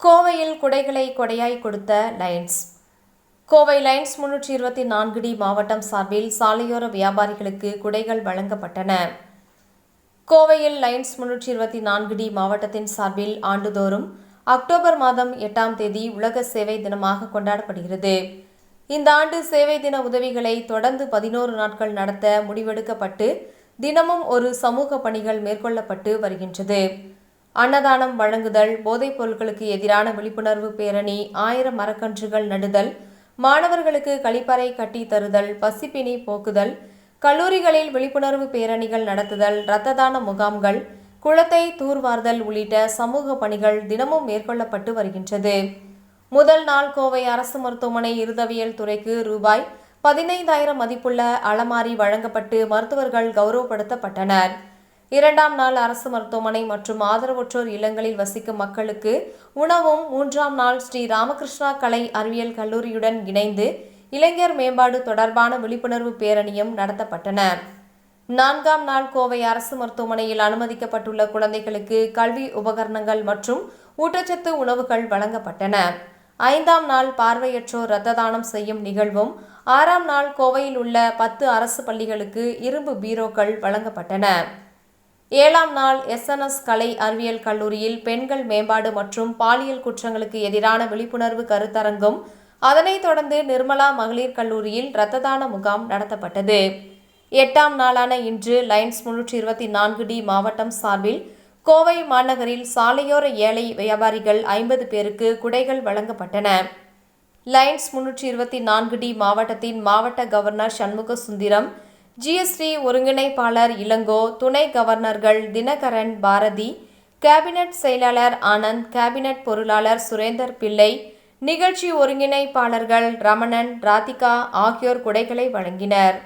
கோவையில் குடைகளை கொடையாய் கொடுத்த lines. Kovai lines முன்னூற்றி இருபத்தி நான்கு டி மாவட்டம் சார்பில் சாலையோர வியாபாரிகளுக்கு குடைகள் வழங்கப்பட்டன. கோவையில் லைன்ஸ் முன்னூற்றி இருபத்தி நான்கு டி மாவட்டத்தின் சார்பில் ஆண்டுதோறும் அக்டோபர் மாதம் எட்டாம் தேதி உலக சேவை தினமாக கொண்டாடப்படுகிறது. இந்த ஆண்டு சேவை தின உதவிகளை தொடர்ந்து பதினோரு நாட்கள் நடத்த முடிவெடுக்கப்பட்டு தினமும் ஒரு சமூக பணிகள் மேற்கொள்ளப்பட்டு வருகின்றது. அன்னதானம் வழங்குதல் போதைப் பொருட்களுக்கு எதிரான விழிப்புணர்வு பேரணி ஆயிரம் மரக்கன்றுகள் நடுதல் மாணவர்களுக்கு கழிப்பறை கட்டி தருதல் பசிப்பினி போக்குதல் கல்லூரிகளில் விழிப்புணர்வு பேரணிகள் நடத்துதல் இரத்த தான முகாம்கள் குளத்தை தூர்வார்தல் உள்ளிட்ட சமூக பணிகள் தினமும் மேற்கொள்ளப்பட்டு வருகின்றது. முதல் நாள் கோவை அரசு மருத்துவமனை இருதவியல் துறைக்கு ரூபாய் பதினைந்தாயிரம் மதிப்புள்ள அலமாரி வழங்கப்பட்டு மருத்துவர்கள் கௌரவப்படுத்தப்பட்டனர். இரண்டாம் நாள் அரசு மருத்துவமனை மற்றும் ஆதரவற்றோர் இல்லங்களில் வசிக்கும் மக்களுக்கு உணவும் மூன்றாம் நாள் ஸ்ரீ ராமகிருஷ்ணா கலை அறிவியல் கல்லூரியுடன் இணைந்து இளைஞர் மேம்பாடு தொடர்பான விழிப்புணர்வு பேரணியும் நடத்தப்பட்டன. நான்காம் நாள் கோவை அரசு மருத்துவமனையில் அனுமதிக்கப்பட்டுள்ள குழந்தைகளுக்கு கல்வி உபகரணங்கள் மற்றும் ஊட்டச்சத்து உணவுகள் வழங்கப்பட்டன. ஐந்தாம் நாள் பார்வையற்றோர் இரத்த தானம் செய்யும் நிகழ்வும் ஆறாம் நாள் கோவையில் உள்ள பத்து அரசு பள்ளிகளுக்கு இரும்பு பீரோக்கள் வழங்கப்பட்டன. ஏழாம் நாள் எஸ்என்எஸ் கலை அறிவியல் கல்லூரியில் பெண்கள் மேம்பாடு மற்றும் பாலியல் குற்றங்களுக்கு எதிரான விழிப்புணர்வு கருத்தரங்கும் அதனைத் தொடர்ந்து நிர்மலா மகளிர் கல்லூரியில் இரத்த தான முகாம் நடத்தப்பட்டது. எட்டாம் நாளான இன்று லைன்ஸ் முன்னூற்றி இருபத்தி நான்கு டி மாவட்டம் சார்பில் கோவை மாநகரில் சாலையோர ஏழை வியாபாரிகள் ஐம்பது பேருக்கு குடைகள் வழங்கப்பட்டன. லைன்ஸ் முன்னூற்றி இருபத்தி நான்கு டி மாவட்டத்தின் மாவட்ட கவர்னர் சண்முக சுந்தரம் ஜிஎஸ்டி ஒருங்கிணைப்பாளர் இளங்கோ துணை கவர்னர்கள் தினகரன் பாரதி கேபினட் செயலாளர் ஆனந்த் கேபினட் பொருளாளர் சுரேந்தர் பிள்ளை நிகழ்ச்சி ஒருங்கிணைப்பாளர்கள் ரமணன் ராதிகா ஆகியோர் குடைகளை வழங்கினர்.